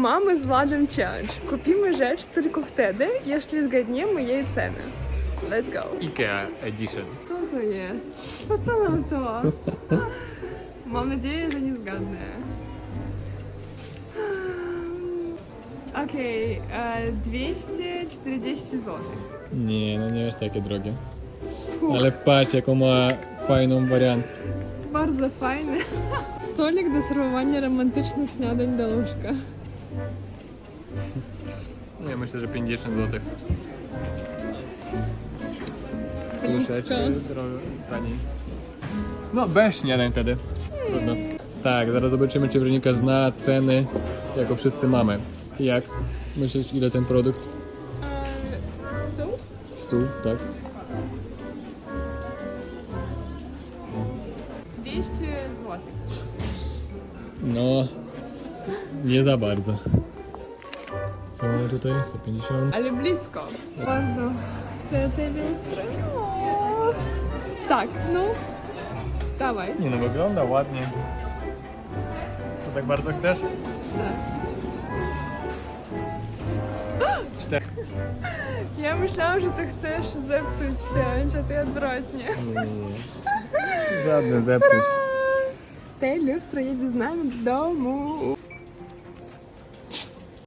mamy z Władem challenge. Kupimy rzecz tylko wtedy, jeśli zgadniemy jej cenę. Let's go. IKEA Edition. Co to jest? Po co nam to? Mam nadzieję, że nie zgadnę. Okej, e, 240 zł. Nie, no nie jest takie drogie. Fuh, Ale patrz jaką ma fajną wariant. bardzo fajny. Stolik do serwowania romantycznych śniadań do łóżka. Nie, myślę, że 50 zł. Blisko. taniej. No bez śniadań wtedy. Trudno. Tak, zaraz zobaczymy czy Weronika zna ceny, jako wszyscy mamy. Jak? Myślisz ile ten produkt? Stół? Stół, tak? 200 zł. No, nie za bardzo. Co mamy tutaj? 150. Ale blisko. Bardzo chcę te lustry. O, Tak, no. Dawaj. Nie no, wygląda ładnie. Co tak bardzo chcesz? Tak. Cztery. Ja myślałam, że ty chcesz zepsuć challenge, a ty odwrotnie. Żadne zepsuć. Te lustro jedzie z nami do domu.